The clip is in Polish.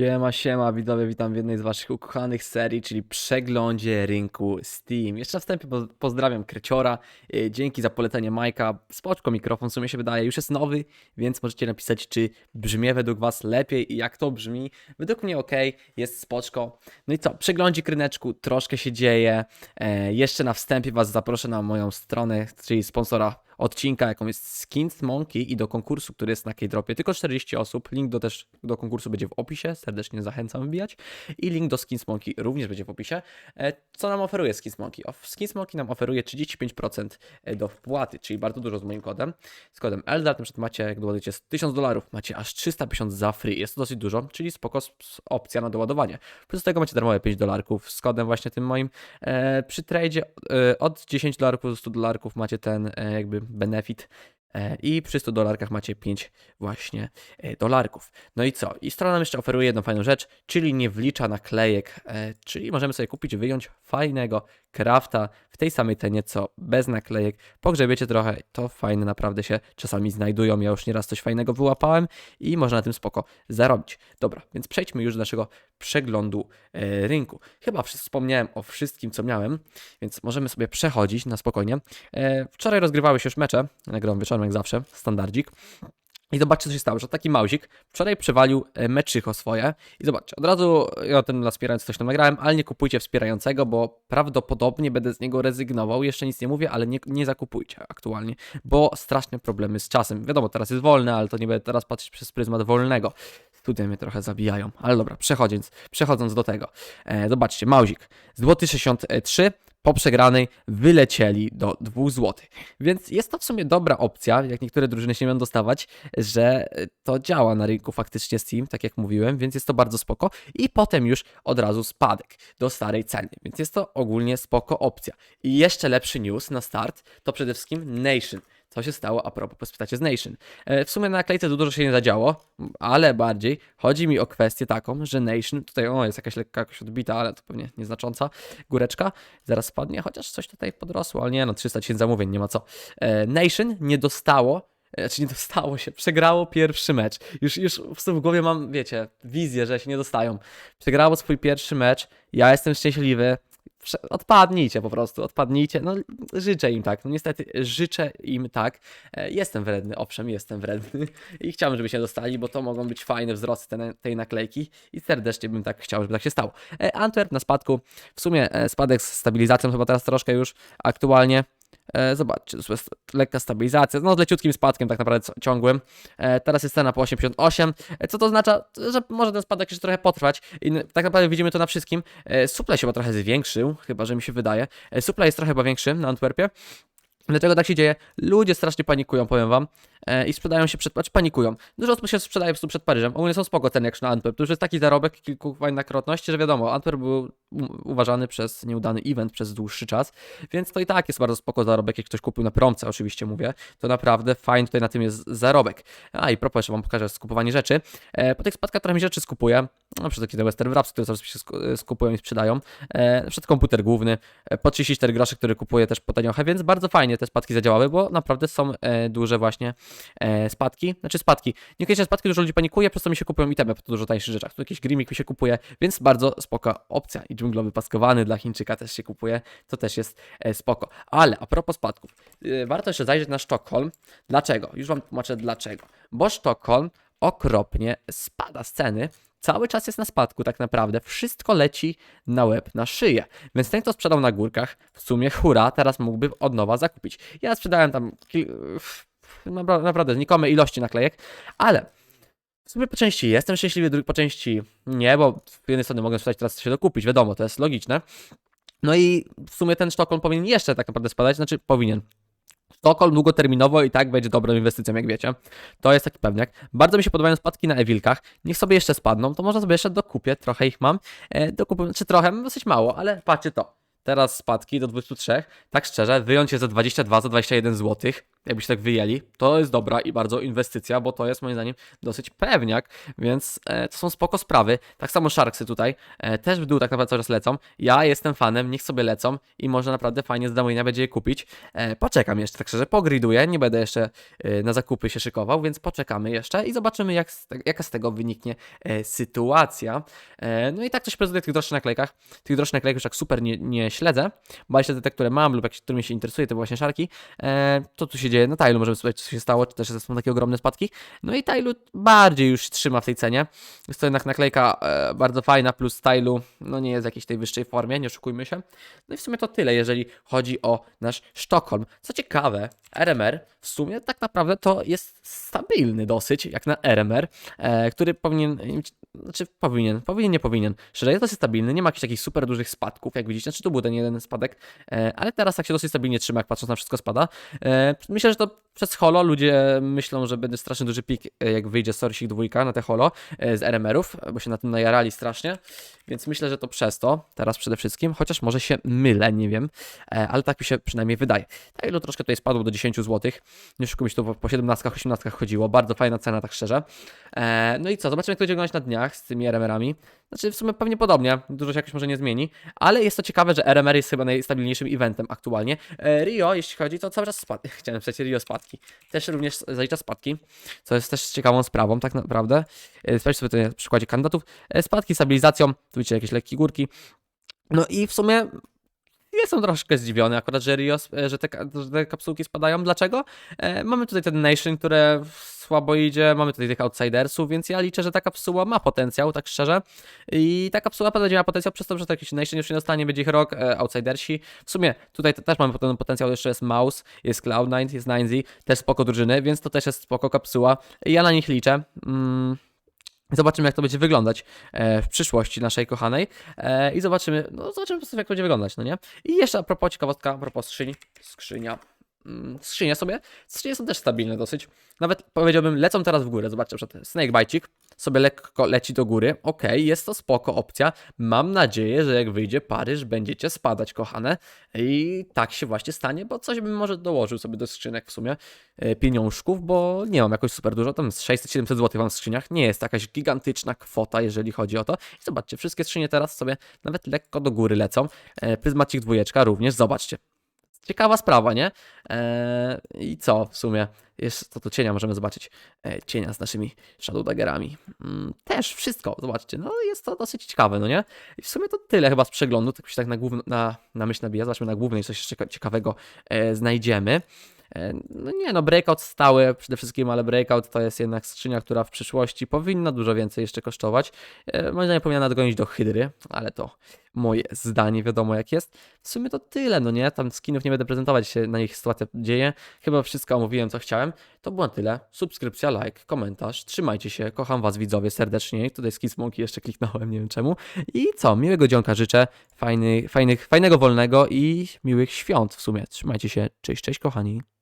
Siema, siema, widzowie, witam w jednej z waszych ukochanych serii, czyli przeglądzie rynku Steam. Jeszcze na wstępie po- pozdrawiam Kreciora, yy, dzięki za polecenie Majka, spoczko mikrofon w sumie się wydaje, już jest nowy, więc możecie napisać, czy brzmi według was lepiej i jak to brzmi. Według mnie ok, jest spoczko. No i co, przeglądzik ryneczku, troszkę się dzieje. E, jeszcze na wstępie was zaproszę na moją stronę, czyli sponsora odcinka, jaką jest Skins Monkey i do konkursu, który jest na K-Dropie. Tylko 40 osób. Link do też do konkursu będzie w opisie. Serdecznie zachęcam wbijać. I link do Skins Monkey również będzie w opisie. E, Co nam oferuje Skins Monkey? Skins Monkey nam oferuje 35% do wpłaty, czyli bardzo dużo z moim kodem. Z kodem ELDAR na przykład macie, jak doładujecie 1000 dolarów, macie aż 350 za free. Jest to dosyć dużo, czyli spoko opcja na doładowanie. Plus tego macie darmowe 5 dolarków z kodem właśnie tym moim. E, przy tradzie e, od 10 dolarków do 100 dolarków macie ten jakby benefit. e, i przy 100 dolarkach macie 5 właśnie e, dolarków. No i co? I strona nam jeszcze oferuje jedną fajną rzecz, czyli nie wlicza naklejek, e, czyli możemy sobie kupić, wyjąć fajnego crafta w tej samej cenie, co bez naklejek. Pogrzebiecie trochę, to fajne naprawdę się czasami znajdują. Ja już nieraz coś fajnego wyłapałem i można na tym spoko zarobić. Dobra, więc przejdźmy już do naszego przeglądu e, rynku. Chyba wspomniałem o wszystkim, co miałem, więc możemy sobie przechodzić na spokojnie. E, wczoraj rozgrywały się już mecze, nagrałem wieczorem jak zawsze, standardzik. I zobaczcie, co się stało, że taki małzik wczoraj przewalił e, meczycho swoje. I zobaczcie, od razu ja o tym dla wspierających coś tam nagrałem, ale nie kupujcie wspierającego, bo prawdopodobnie będę z niego rezygnował. Jeszcze nic nie mówię, ale nie, nie zakupujcie aktualnie, bo straszne problemy z czasem. Wiadomo, teraz jest wolne, ale to nie będę teraz patrzeć przez pryzmat wolnego. Studia mnie trochę zabijają, ale dobra, przechodząc, przechodząc do tego. E, zobaczcie, małzik, złoty 63, po przegranej wylecieli do 2 zł. Więc jest to w sumie dobra opcja, jak niektóre drużyny się będą dostawać, że to działa na rynku faktycznie Steam, tak jak mówiłem, więc jest to bardzo spoko. I potem już od razu spadek do starej ceny, więc jest to ogólnie spoko opcja. I jeszcze lepszy news na start to przede wszystkim Nation. Co się stało a propos, z Nation. E, W sumie na naklejce dużo się nie zadziało, ale bardziej chodzi mi o kwestię taką, że Nation, tutaj o jest jakaś lekka jakoś odbita, ale to pewnie nieznacząca góreczka, zaraz spadnie, chociaż coś tutaj podrosło, ale nie no, 300 tysięcy zamówień, nie ma co. E, Nation nie dostało, e, znaczy nie dostało się, przegrało pierwszy mecz. Już, już w sumie w głowie mam, wiecie, wizję, że się nie dostają. Przegrało swój pierwszy mecz, ja jestem szczęśliwy, Odpadnijcie po prostu, odpadnijcie. No, życzę im tak. No niestety, życzę im tak. E, Jestem wredny, owszem, jestem wredny i chciałbym, żeby się dostali, bo to mogą być fajne wzrosty te, tej naklejki i serdecznie bym tak chciał, żeby tak się stało. E, Antwerp na spadku, w sumie e, spadek z stabilizacją chyba teraz troszkę już aktualnie. E, Zobaczcie, to jest lekka stabilizacja, no z leciutkim spadkiem tak naprawdę ciągłym. E, Teraz jest cena po 88, e, co to oznacza, że może ten spadek jeszcze trochę potrwać i tak naprawdę widzimy to na wszystkim. Supply się chyba trochę zwiększył, chyba że mi się wydaje. Supply jest trochę chyba większy na Antwerpie. Dlaczego tak się dzieje? Ludzie strasznie panikują, powiem wam, e, i sprzedają się przed, znaczy panikują. Dużo osób się sprzedaje po przed Paryżem. Ogólnie są spoko ceny jak na Antwerp. To już jest taki zarobek kilku fajnakrotności, że wiadomo, Antwerp był uważany przez nieudany event przez dłuższy czas, więc to i tak jest bardzo spoko zarobek, jak ktoś kupił na promce, oczywiście mówię. To naprawdę fajny tutaj na tym jest zarobek. A i propos, jeszcze wam pokażę skupowanie rzeczy. E, po tych spadkach trochę mi rzeczy skupuję, na przykład takie Western Wraps, które coraz się sku- e, skupują i sprzedają. E, przykład komputer główny, e, po 34 groszy, który kupuję też po taniochę, więc bardzo fajnie te spadki zadziałały, bo naprawdę są e, duże właśnie e, spadki, znaczy spadki. Niekoniecznie spadki, dużo ludzi panikuje, przez to mi się kupują itemy po dużo tańszych rzeczach. Tu jakiś grimik mi się kupuje, więc bardzo spoko opcja. I dżunglowy paskowany dla Chińczyka też się kupuje, to też jest e, spoko. Ale a propos spadków, e, warto jeszcze zajrzeć na Sztokholm. Dlaczego? Już wam tłumaczę dlaczego. Bo Sztokholm okropnie spada z ceny. Cały czas jest na spadku, tak naprawdę. Wszystko leci na łeb, na szyję. Więc ten, kto sprzedał na górkach, w sumie hura, teraz mógłby od nowa zakupić. Ja sprzedałem tam kil... napra- naprawdę znikome ilości naklejek, ale w sumie po części jestem szczęśliwy, po części nie, bo z jednej strony mogę sprzedać, teraz się dokupić, wiadomo, to jest logiczne. No i w sumie ten Sztokholm powinien jeszcze tak naprawdę spadać, znaczy powinien. Sztokholm długoterminowo i tak będzie dobrą inwestycją, jak wiecie. To jest taki pewniak. Bardzo mi się podobają spadki na Ewilkach. Niech sobie jeszcze spadną, to można sobie jeszcze dokupię, trochę ich mam. E, dokupię, czy trochę, dosyć mało, ale patrzcie to. Teraz spadki do 23. Tak szczerze, wyjąć je za 22, za 21 zł. Jakbyście tak wyjęli, to jest dobra i bardzo inwestycja, bo to jest moim zdaniem dosyć pewniak, więc e, to są spoko sprawy. Tak samo Sharksy tutaj e, też w dół tak naprawdę czas lecą. Ja jestem fanem, niech sobie lecą i może naprawdę fajnie z Damoina będzie je kupić. E, poczekam jeszcze, tak szczerze, pogriduję, nie będę jeszcze e, na zakupy się szykował, więc poczekamy jeszcze i zobaczymy jak jaka z tego wyniknie e, sytuacja. E, no i tak coś prezentuje w tych droższych naklejkach. Tych droższych naklejek już tak super nie, nie śledzę, bo śledzę te, które mam lub jak, którymi się interesuję, to właśnie szarki. E, co tu się dzieje na Tailu? Możemy sprawdzić, co się stało, czy też są takie ogromne spadki. No i Tailu bardziej już trzyma w tej cenie. Jest to jednak naklejka e, bardzo fajna, plus Tailu no nie jest w jakiejś tej wyższej formie, nie oszukujmy się. No i w sumie to tyle, jeżeli chodzi o nasz Sztokholm. Co ciekawe, RMR w sumie tak naprawdę to jest stabilny dosyć, jak na RMR, e, który powinien, znaczy powinien, powinien, nie powinien. Szczerze, jest dosyć stabilny, nie ma jakichś takich super dużych spadków, jak widzicie, znaczy tu był ten jeden spadek, e, ale teraz tak się dosyć stabilnie trzyma, jak patrząc na wszystko spada. E, myślę, że to przez holo ludzie myślą, że będzie strasznie duży pik, e, jak wyjdzie Sorsik dwójka na te holo e, z RMR-ów, bo się na tym najarali strasznie, więc myślę, że to przez to, teraz przede wszystkim, chociaż może się mylę, nie wiem, e, ale tak mi się przynajmniej wydaje. Tak, ilu troszkę tutaj spadło do 10 zł, nie szukam się to po 17, 18 chodziło, bardzo fajna cena, tak szczerze. No i co, zobaczymy jak to będzie wyglądać na dniach z tymi RMR-ami. Znaczy w sumie pewnie podobnie, dużo się jakoś może nie zmieni, ale jest to ciekawe, że RMR jest chyba najstabilniejszym eventem aktualnie. E, Rio, jeśli chodzi, to cały czas spadki, chciałem przecież Rio spadki, też również zalicza spadki, co jest też ciekawą sprawą tak naprawdę. E, Sprawdźcie sobie to na przykładzie kandydatów. E, Spadki stabilizacją, tu widzicie jakieś lekkie górki. No i w sumie jestem troszkę zdziwiony akurat, że Rio, sp- że te, że te kapsułki spadają. Dlaczego? E, mamy tutaj ten Nation, które słabo idzie, mamy tutaj tych Outsidersów, więc ja liczę, że ta kapsuła ma potencjał, tak szczerze. I ta kapsuła będzie miała potencjał przez to, że to jakiś Nation już nie dostanie, będzie ich rok, e, Outsidersi. W sumie tutaj te- też mamy ten potencjał, jeszcze jest Mouse, jest Cloud9, jest 9Z, też spoko drużyny, więc to też jest spoko kapsuła. Ja na nich liczę. Mm. Zobaczymy, jak to będzie wyglądać e, w przyszłości naszej kochanej. E, I zobaczymy, no zobaczymy po prostu, jak będzie wyglądać, no nie? I jeszcze a propos ciekawostka, a propos skrzyni. Skrzynia. Mm, Skrzynie sobie. Skrzynie są też stabilne dosyć. Nawet powiedziałbym, lecą teraz w górę. Zobaczcie, na przykład Snakebite'cik sobie lekko leci do góry. Okej, jest to spoko opcja. Mam nadzieję, że jak wyjdzie Paryż, będziecie spadać, kochane. I tak się właśnie stanie, bo coś bym może dołożył sobie do skrzynek w sumie e, pieniążków, bo nie mam jakoś super dużo, tam z 600-700 zł mam w skrzyniach, nie jest jakaś gigantyczna kwota, jeżeli chodzi o to. I zobaczcie, wszystkie skrzynie teraz sobie nawet lekko do góry lecą. E, Pryzmacik dwójeczka również, zobaczcie. Ciekawa sprawa, nie? E, I co w sumie? Jest to, to cienia, możemy zobaczyć e, cienia z naszymi Shadow Daggerami. Mm, też wszystko, zobaczcie, no jest to dosyć ciekawe, no nie? I w sumie to tyle chyba z przeglądu, tak się tak na, główno, na, na myśl nabija, zobaczmy na głównej coś jeszcze ciekawego e, znajdziemy. E, No nie, no breakout stały przede wszystkim, ale breakout to jest jednak skrzynia, która w przyszłości powinna dużo więcej jeszcze kosztować. E, Moim zdaniem powinna nadgonić do Hydry, ale to moje zdanie, wiadomo jak jest. W sumie to tyle, no nie? Tam skinów nie będę prezentować, się na nich sytuacja dzieje. Chyba wszystko omówiłem, co chciałem. To było tyle. Subskrypcja, like, komentarz. Trzymajcie się, kocham was widzowie serdecznie. Tutaj Skismonkey jeszcze kliknąłem, nie wiem czemu. I co, miłego dzionka życzę, fajny, fajnych, fajnego wolnego i miłych świąt w sumie. Trzymajcie się, cześć, cześć kochani.